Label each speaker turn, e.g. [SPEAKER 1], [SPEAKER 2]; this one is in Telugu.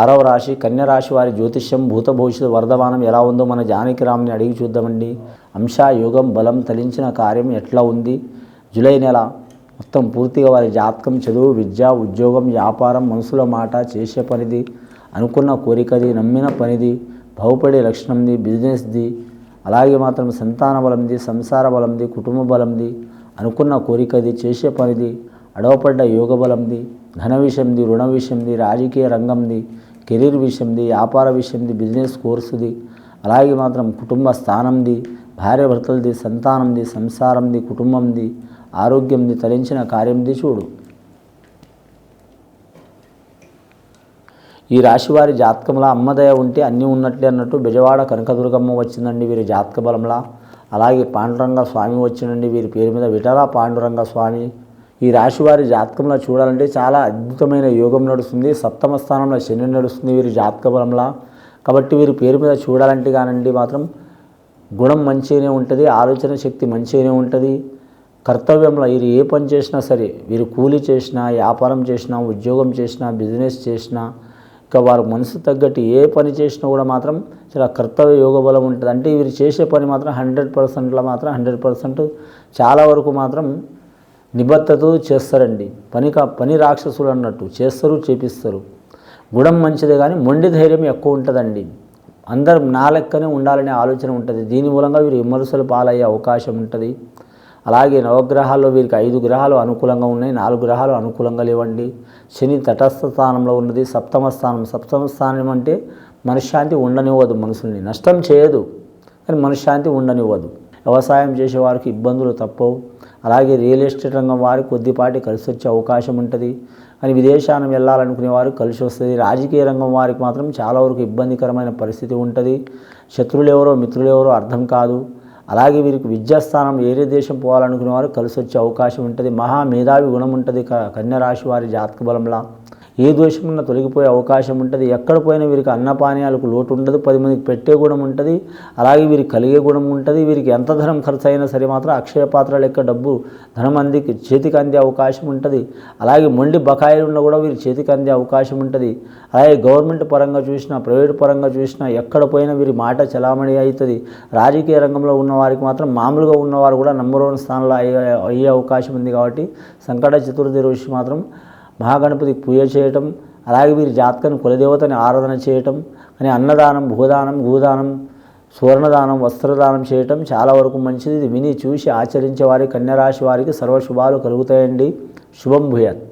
[SPEAKER 1] ఆరవ రాశి కన్యరాశి వారి జ్యోతిష్యం భూత భవిష్యత్ వర్ధమానం ఎలా ఉందో మన జానకిరామ్ని అడిగి చూద్దామండి. అంశ యోగం బలం తలించిన కార్యం ఎట్లా ఉంది? జూలై నెల మొత్తం పూర్తిగా వారి జాతకం చదువు విద్య ఉద్యోగం వ్యాపారం మనసుల మాట చేసే పనిది అనుకున్న కోరికది నమ్మిన పనిది బాగుపడే లక్షణంది బిజినెస్ది అలాగే మాత్రం సంతాన బలంది సంసార బలంది కుటుంబ బలంది అనుకున్న కోరికది చేసే పనిది అడవపడ్డ యోగ బలంది ధన విషయంది రుణ విషయంది రాజకీయ రంగంది కెరీర్ విషయంది వ్యాపార విషయంది బిజినెస్ కోర్సుది అలాగే మాత్రం కుటుంబ స్థానంది భార్య భర్తలది సంతానంది సంసారంది కుటుంబంది ఆరోగ్యంది తరించిన కార్యంది చూడు. ఈ రాశివారి జాతకంలో అమ్మదయ ఉంటే అన్నీ ఉన్నట్లే అన్నట్టు బెజవాడ కనకదుర్గమ్మ వచ్చిందండి వీరి జాతక బలంలా. అలాగే పాండురంగ స్వామి వచ్చిందండి వీరి పేరు మీద విఠల పాండురంగ స్వామి. ఈ రాశివారి జాతకంలో చూడాలంటే చాలా అద్భుతమైన యోగం నడుస్తుంది. సప్తమ స్థానంలో శని నడుస్తుంది వీరి జాతక బలంలో కాబట్టి వీరి పేరు మీద చూడాలంటే కానండి మాత్రం గుణం మంచిగానే ఉంటుంది ఆలోచన శక్తి మంచిగానే ఉంటుంది. కర్తవ్యంలో వీరు ఏ పని చేసినా సరే వీరు కూలి చేసినా వ్యాపారం చేసినా ఉద్యోగం చేసినా బిజినెస్ చేసినా ఇంకా వారు మనసు తగ్గట్టు ఏ పని చేసినా కూడా మాత్రం చాలా కర్తవ్య యోగ బలం ఉంటుంది. అంటే వీరు చేసే పని మాత్రం హండ్రెడ్ పర్సెంట్లో మాత్రం హండ్రెడ్ పర్సెంట్ చాలా వరకు మాత్రం నిబద్ధతతో చేస్తారండి. పని కా పని రాక్షసులు అన్నట్టు చేస్తారు చేపిస్తారు. గుణం మంచిదే కానీ మొండి ధైర్యం ఎక్కువ ఉంటుందండి. అందరు నా లెక్కనే ఉండాలనే ఆలోచన ఉంటుంది. దీని మూలంగా వీరు విమర్శలు పాలయ్యే అవకాశం ఉంటుంది. అలాగే నవగ్రహాల్లో వీరికి ఐదు గ్రహాలు అనుకూలంగా ఉన్నాయి నాలుగు గ్రహాలు అనుకూలంగా లేవండి. శని తటస్థ స్థానంలో ఉన్నది సప్తమ స్థానం. సప్తమ స్థానం అంటే మనశ్శాంతి ఉండనివ్వదు మనుషుల్ని. నష్టం చేయదు కానీ మనశ్శాంతి ఉండనివ్వదు. వ్యవసాయం చేసే వారికి ఇబ్బందులు తప్పవు. అలాగే రియల్ ఎస్టేట్ రంగం వారికి కొద్దిపాటి కలిసి వచ్చే అవకాశం ఉంటుంది. కానీ విదేశానం వెళ్ళాలనుకునే వారు కలిసి వస్తుంది. రాజకీయ రంగం వారికి మాత్రం చాలా వరకు ఇబ్బందికరమైన పరిస్థితి ఉంటుంది. శత్రువులు ఎవరో మిత్రులు ఎవరో అర్థం కాదు. అలాగే వీరికి విద్యాస్థానం ఏరే దేశం పోవాలనుకునే వారు కలిసి వచ్చే అవకాశం ఉంటుంది. మహా మేధావి గుణం ఉంటుంది క- వారి జాతక బలంలా. ఏ దోషం తొలగిపోయే అవకాశం ఉంటుంది. ఎక్కడ పోయినా వీరికి అన్నపానీయాలకు లోటు ఉండదు. పది మందికి పెట్టే గుణం ఉంటుంది. అలాగే వీరికి కలిగే గుణం ఉంటుంది. వీరికి ఎంత ధనం ఖర్చు అయినా సరే మాత్రం అక్షయ పాత్ర లెక్క డబ్బు ధనం అందికి చేతికి అందే అవకాశం ఉంటుంది. అలాగే మొండి బకాయిలు ఉన్నా కూడా వీరి చేతికి అందే అవకాశం ఉంటుంది. అలాగే గవర్నమెంట్ పరంగా చూసినా ప్రైవేట్ పరంగా చూసినా ఎక్కడ పోయినా వీరి మాట చలామణి అవుతుంది. రాజకీయ రంగంలో ఉన్న వారికి మాత్రం మామూలుగా ఉన్నవారు కూడా నంబర్ వన్ స్థానంలో అయ్యే అయ్యే అవకాశం ఉంది కాబట్టి సంకట చతుర్థి రోజు మాత్రం మహాగణపతికి పూజ చేయటం అలాగే వీరి జాతకను కులదేవతని ఆరాధన చేయటం అని అన్నదానం భూదానం భూదానం సువర్ణదానం వస్త్రదానం చేయటం చాలా వరకు మంచిది. ఇది విని చూసి ఆచరించే వారి కన్యరాశి వారికి సర్వశుభాలు కలుగుతాయండి. శుభం భూయాత్.